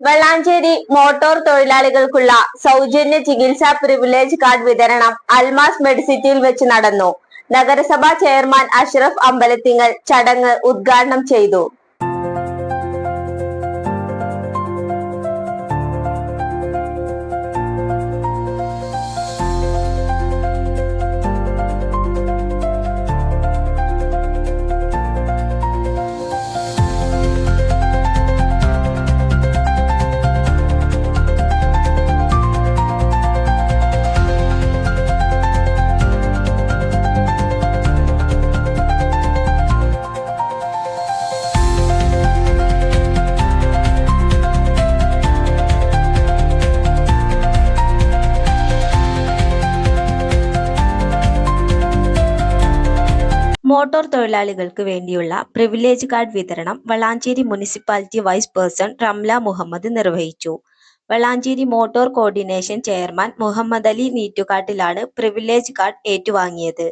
Vellanchery motor തൊഴിലാളികൾക്കുള്ള സൗജന്യ ചികിത്സാ privilege card വിതരണം അൽമാസ് മെഡിസിറ്റിയിൽ വെച്ച് നടന്നു. നഗരസഭാ ചെയർമാൻ അഷ്റഫ് അമ്പലത്തിങ്ങൽ ചടങ്ങ് ഉദ്ഘാടനം ചെയ്തു. മോട്ടോർ തൊഴിലാളികൾക്ക് വേണ്ടിയുള്ള പ്രിവിലേജ് കാർഡ് വിതരണം Valanchery municipality vice person Ramla Muhammad നിർവഹിച്ചു. Valanchery motor coordination chairman Muhammad Ali നീറ്റുകാട്ടിലാണ് privilege card ഏറ്റുവാങ്ങിയത്.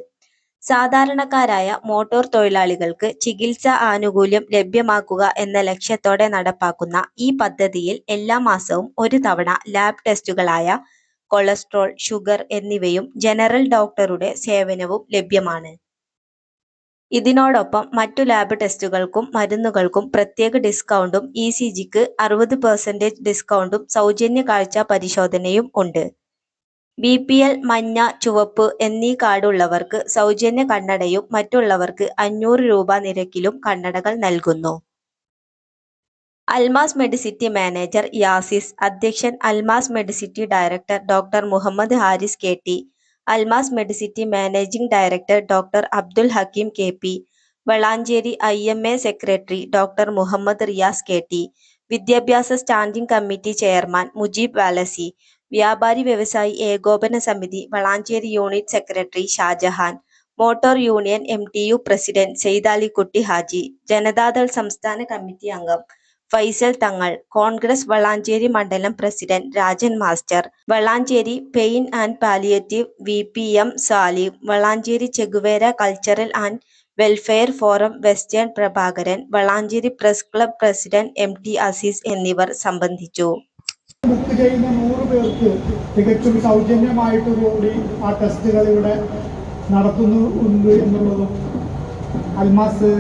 സാധാരണക്കാരായ മോട്ടോർ തൊഴിലാളികൾക്ക് ചികിത്സാ ആനുകൂല്യം ലഭ്യമാക്കുക എന്ന ലക്ഷ്യത്തോടെ നടപ്പാക്കുന്ന ഈ പദ്ധതിയിൽ എല്ലാ മാസവും ഒരു തവണ ലാബ് ടെസ്റ്റുകളായ കൊളസ്ട്രോൾ ഷുഗർ എന്നിവയും ജനറൽ ഡോക്ടറുടെ സേവനവും ലഭ്യമാണ്. ഇതിനോടൊപ്പം മറ്റു ലാബ് ടെസ്റ്റുകൾക്കും മരുന്നുകൾക്കും പ്രത്യേക ഡിസ്കൗണ്ടും ഇ സി ജിക്ക് അറുപത് പെർസെന്റേജ് ഡിസ്കൗണ്ടും സൗജന്യ കാഴ്ച പരിശോധനയും ഉണ്ട്. ബി പി എൽ മഞ്ഞ ചുവപ്പ് എന്നീ കാർഡുള്ളവർക്ക് സൗജന്യ കണ്ണടയും മറ്റുള്ളവർക്ക് അഞ്ഞൂറ് രൂപ നിരക്കിലും കണ്ണടകൾ നൽകുന്നു. അൽമാസ് മെഡിസിറ്റി മാനേജർ യാസിസ് അധ്യക്ഷൻ Almas Medicity director doctor Muhammad Haris K T Almas Medicity managing director doctor Abdul Hakeem K P Valanchery I M A secretary doctor Muhammad Riyas K T വിദ്യാഭ്യാസ standing committee chairman Mujeeb Valasi വ്യാപാരി വ്യവസായി ഏകോപന സമിതി Valanchery unit secretary Shajahan motor union M T U president Saithalikutty Haji Janata Dal സംസ്ഥാന കമ്മിറ്റി അംഗം ഫൈസൽ തങ്ങൾ കോൺഗ്രസ് വളാഞ്ചേരി മണ്ഡലം president Rajan master Valanchery pain and palliative V P M Salim Valanchery Che Guevara cultural and welfare forum western Prabhakaran Valanchery press club president M T Azeez എന്നിവർ സംബന്ധിച്ചു. Book ചെയ്യുന്ന നൂറ് പേർക്ക് തികച്ചും സൗജന്യമായിട്ടുകൂടി ആ ടെസ്റ്റുകൾ ഇവിടെ നടത്തുന്നുണ്ട് എന്നുള്ളതും. അൽമാസ്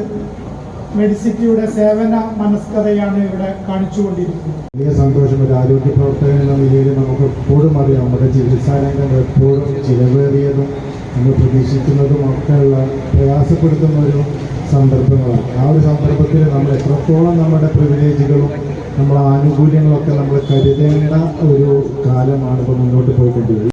മെഡിസിറ്റിയുടെ സേവന മനസ്കഥയാണ് ഇവിടെ കാണിച്ചുകൊണ്ടിരിക്കുന്നത്. വലിയ സന്തോഷം ഒരു ആരോഗ്യ പ്രവർത്തകൻ എന്ന നിലയിൽ നമുക്ക് എപ്പോഴും അറിയാം. നമ്മുടെ ചികിത്സാ രംഗം എപ്പോഴും ചിലവേറിയതും നമ്മൾ പ്രതീക്ഷിക്കുന്നതും ഒക്കെയുള്ള പ്രയാസപ്പെടുത്തുന്ന ഒരു സന്ദർഭങ്ങളാണ്. ആ ഒരു സന്ദർഭത്തിൽ നമ്മൾ എത്രത്തോളം നമ്മുടെ പ്രിവിലേജുകളും നമ്മുടെ ആനുകൂല്യങ്ങളൊക്കെ നമ്മൾ കരുതേണ്ട ഒരു കാലമാണ് ഇപ്പോൾ മുന്നോട്ട് പോയിക്കൊണ്ടിരിക്കുന്നത്.